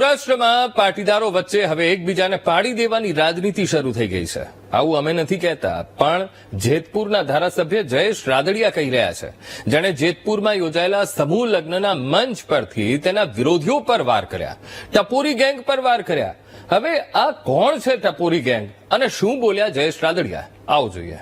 સૌરાષ્ટ્રમાં પાટીદારો વચ્ચે હવે એકબીજાને પાડી દેવાની રાજનીતિ શરૂ થઈ ગઈ છે. આવું અમે નથી કહેતા, પણ જેતપુરના ધારાસભ્ય જયેશ રાદડિયા કહી રહ્યા છે. જેણે જેતપુરમાં યોજાયેલા સમૂહ લગ્નના મંચ પરથી તેના વિરોધીઓ પર વાર કર્યા. ટપોરી ગેંગ પર વાર કર્યા. હવે આ કોણ છે ટપોરી ગેંગ? અને શું બોલ્યા જયેશ રાદડિયા? આવો જોઈએ.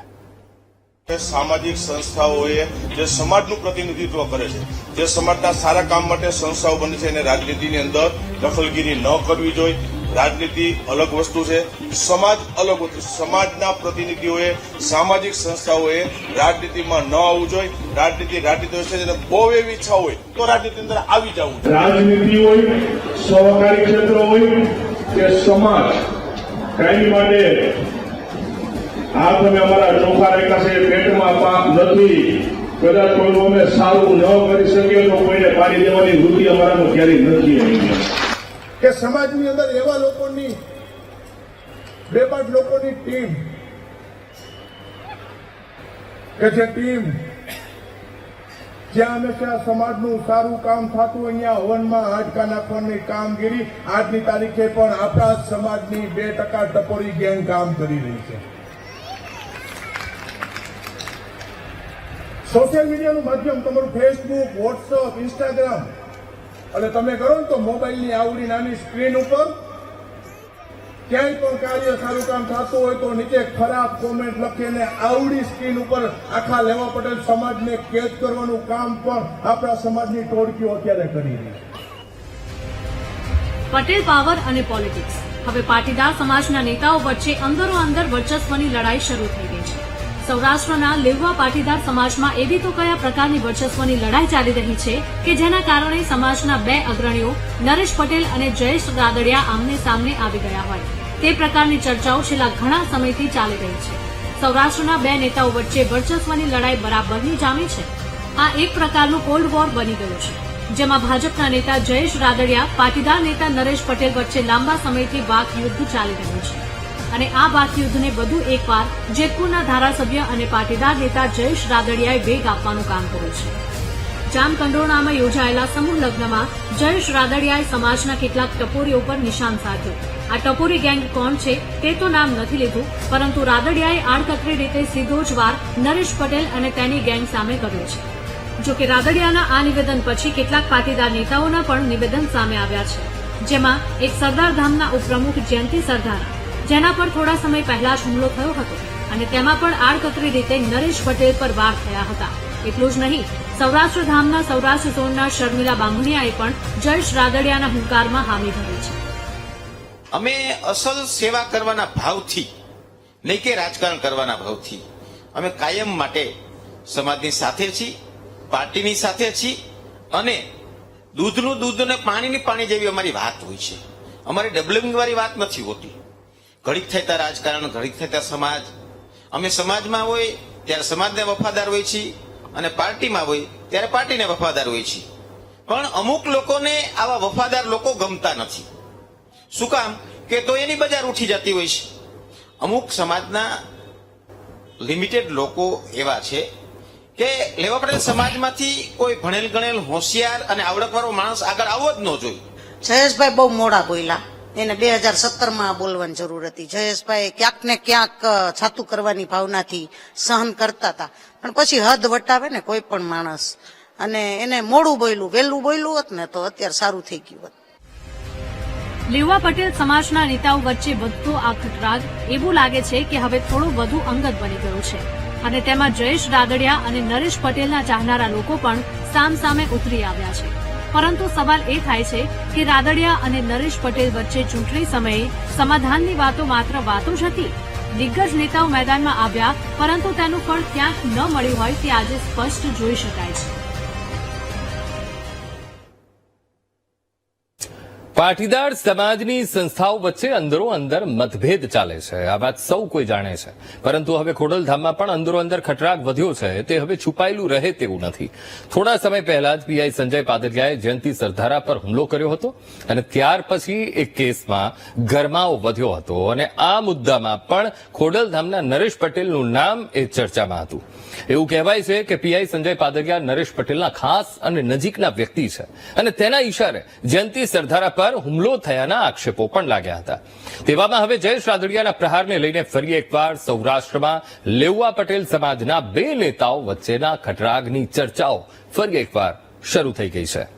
કે સામાજિક સંસ્થાઓએ જે સમાજનું પ્રતિનિધિત્વ કરે છે, જે સમાજના સારા કામ માટે સંસ્થાઓ બની છે એને રાજનીતિની અંદર દખલગીરી ન કરવી જોઈએ. રાજનીતિ અલગ વસ્તુ છે. સમાજ અલગ વસ્તુ સમાજના પ્રતિનિધિઓએ, સામાજિક સંસ્થાઓએ રાજનીતિમાં ન આવવું જોઈએ. રાજનીતિ રાજનીતિ છે જેને બહુ એવી ઈચ્છા હોય તો રાજનીતિ અંદર આવી જવું જોઈએ. રાજનીતિ હોય, સહકારી ક્ષેત્ર હોય કે સમાજ, કાયમી માટે આ તમે અમારા ચોખા રેખા પેટમાં પાક નથી. કદાચ કોઈનું અમે સારું ન કરી શકીએ તો કોઈને પાડી દેવાની વૃત્તિ અમારામાં ક્યારેય નથી કે સમાજની અંદર એવા લોકોની બે પાંચ લોકોની ટીમ, કે જે ટીમ, જ્યાં હંમેશા સમાજનું સારું કામ થતું અહીંયા હવનમાં હાડકા નાખવાની કામગીરી આજની તારીખે પણ આપણા સમાજની બે ટકા ટપોરી ગેંગ કામ કરી રહી છે. સોશિયલ મીડિયાનું માધ્યમ તમારું ફેસબુક વોટ્સઅપ ઇન્સ્ટાગ્રામ અને તમે કરો ને તો મોબાઈલની આવડી નાની સ્ક્રીન ઉપર ક્યાંય પણ કાર્ય સારું કામ થતું હોય તો નીચે ખરાબ કોમેન્ટ લખીને આવડી સ્ક્રીન ઉપર આખા લેવા પટેલ સમાજને કેદ કરવાનું કામ પણ આપણા સમાજની ટોળકીઓ અત્યારે કરી રહી પટેલ પાવર અને પોલિટિક્સ હવે પાટીદાર સમાજના નેતાઓ વચ્ચે અંદરો અંદર વર્ચસ્વની લડાઈ શરૂ થઈ ગઈ છે. સૌરાષ્ટ્રના લેવવા પાટીદાર સમાજમાં એવી તો કયા પ્રકારની વર્ચસ્વની લડાઈ ચાલી રહી છે કે જેના કારણે સમાજના બે અગ્રણીઓ, નરેશ પટેલ અને જયેશ રાદડિયા આમને સામને આવી ગયા હોય? તે પ્રકારની ચર્ચાઓ છેલ્લા ઘણા સમયથી ચાલી રહી છે. સૌરાષ્ટ્રના બે નેતાઓ વચ્ચે વર્ચસ્વની લડાઈ બરાબરની જામી છે? આ એક પ્રકારનું કોલ્ડ વોર બની ગયું છે, જેમાં ભાજપના નેતા જયેશ રાદડિયા, પાટીદાર નેતા નરેશ પટેલ વચ્ચે લાંબા સમયથી વાક યુદ્ધ ચાલી રહ્યું છે. અને આ વાક યુદ્ધને વધુ એકવાર જેતપુરના ધારાસભ્ય અને પાટીદાર નેતા જયેશ રાદડિયાએ વેગ આપવાનું કામ કર્યું છે. જામકંડોરણામાં યોજાયેલા સમૂહ લગ્નમાં જયેશ રાદડિયાએ સમાજના કેટલાક ટપોરીઓ પર નિશાન સાધ્યું. આ ટપોરી ગેંગ કોણ છે તે તો નામ નથી લીધું, પરંતુ રાદડિયાએ આડકતરી રીતે સીધો જ વાર નરેશ પટેલ અને તેની ગેંગ સામે કર્યો છે. જો કે રાદડિયાના આ નિવેદન પછી કેટલાક પાટીદાર નેતાઓના પણ નિવેદન સામે આવ્યા છે, જેમાં એક સરદારધામના ઉપપ્રમુખ જયંતિ સરદારા જેના પર થોડા સમય પહેલા જ હુમલો થયો હતો અને તેમાં પણ આડકતરી રીતે નરેશ પટેલ પર વાર થયા હતા. એટલું જ નહીં સૌરાષ્ટ્ર ધામના સૌરાષ્ટ્ર ઝોનના શર્મિલા બાંભણિયાએ પણ જયેશ રાદડિયાના હુંકારમાં હામી ભરી છે. અમે અસલ સેવા કરવાના ભાવથી, નહીં કે રાજકારણ કરવાના ભાવથી, અમે કાયમ માટે સમાજની સાથે છીએ, પાર્ટીની સાથે છીએ અને દૂધનું દૂધ અને પાણીની પાણી જેવી અમારી વાત હોય છે. અમારી ડબલિંગ વાળી વાત નથી હોતી. ઘડીક થતા રાજકારણ, ઘડીક થતા સમાજ. અમે સમાજમાં હોય ત્યારે સમાજને વફાદાર હોય છીએ અને પાર્ટીમાં હોય ત્યારે પાર્ટીને વફાદાર હોય છીએ. પણ અમુક લોકોને આવા વફાદાર લોકો ગમતા નથી. શું કામ? કે તો એની બજાર ઉઠી જતી હોય છે. અમુક સમાજના લિમિટેડ લોકો એવા છે કે લેવા પડેલ સમાજમાંથી કોઈ ભણેલ ગણેલ હોશિયાર અને આવડતવાળો માણસ આગળ આવવો જ ન જોઈએ. જયેશભાઈ બહુ મોડા બોલ્યા. એને બે હજાર સત્તરમાં બોલવાની જરૂર હતી. જયેશભાઈ ક્યાંક ને ક્યાંક છાતું કરવાની ભાવનાથી સહન કરતા હતા. પણ પછી હદ વટાવે ને કોઈ પણ માણસ. અને એને મોડું બોલ્યું, વહેલું બોલ્યું હોત ને તો અત્યારે સારું થઈ ગયું હોત. લેવા પટેલ સમાજના નેતાઓ વચ્ચે વધતો આ ખટરાગ એવું લાગે છે કે હવે થોડું વધુ અંગત બની ગયું છે. અને તેમાં જયેશ રાદડિયા અને નરેશ પટેલના ચાહનારા લોકો પણ સામસામે ઉતરી આવ્યા છે. પરંતુ સવાલ એ થાય છે કે રાદડિયા અને નરેશ પટેલ વચ્ચે ચૂંટણી સમયે સમાધાનની વાતો માત્ર વાતો જ હતી. દિગ્ગજ નેતાઓ મેદાનમાં આવ્યા, પરંતુ તેનું ફળ ક્યાંક ન મળ્યું હોય તે આજે સ્પષ્ટ જોઈ શકાય છે. પાટીદાર સમાજની સંસ્થાઓ વચ્ચે અંદરો અંદર મતભેદ ચાલે છે. આ વાત સૌ કોઈ જાણે છે. પરંતુ હવે ખોડલધામમાં પણ અંદરો અંદર ખટરાગ વધ્યો છે. તે હવે છુપાયેલું રહે તેવું નથી. થોડા સમય પહેલા જ પીઆઈ સંજય પાદરિયાએ જયંતિ સરધારા પર હુમલો કર્યો હતો અને ત્યાર પછી એક કેસમાં ગરમાવો વધ્યો હતો અને આ મુદ્દામાં પણ ખોડલધામના નરેશ પટેલનું નામ એ ચર્ચામાં હતું. એવું કહેવાય છે કે પીઆઈ સંજય પાદરિયા નરેશ પટેલના ખાસ અને નજીકના વ્યક્તિ છે. અને તેના ઈશારે જયંતિ સરધારા પર પર હુમલો થયાના આક્ષેપો પણ લાગ્યા હતા. તેવામાં હવે જયેશ રાદડિયાના પ્રહારને લઈને ફરી એકવાર સૌરાષ્ટ્રમાં લેઉવા પટેલ સમાજના બે નેતાઓ વચ્ચેના ખટરાગની ચર્ચાઓ ફરી એકવાર શરૂ થઈ ગઈ છે.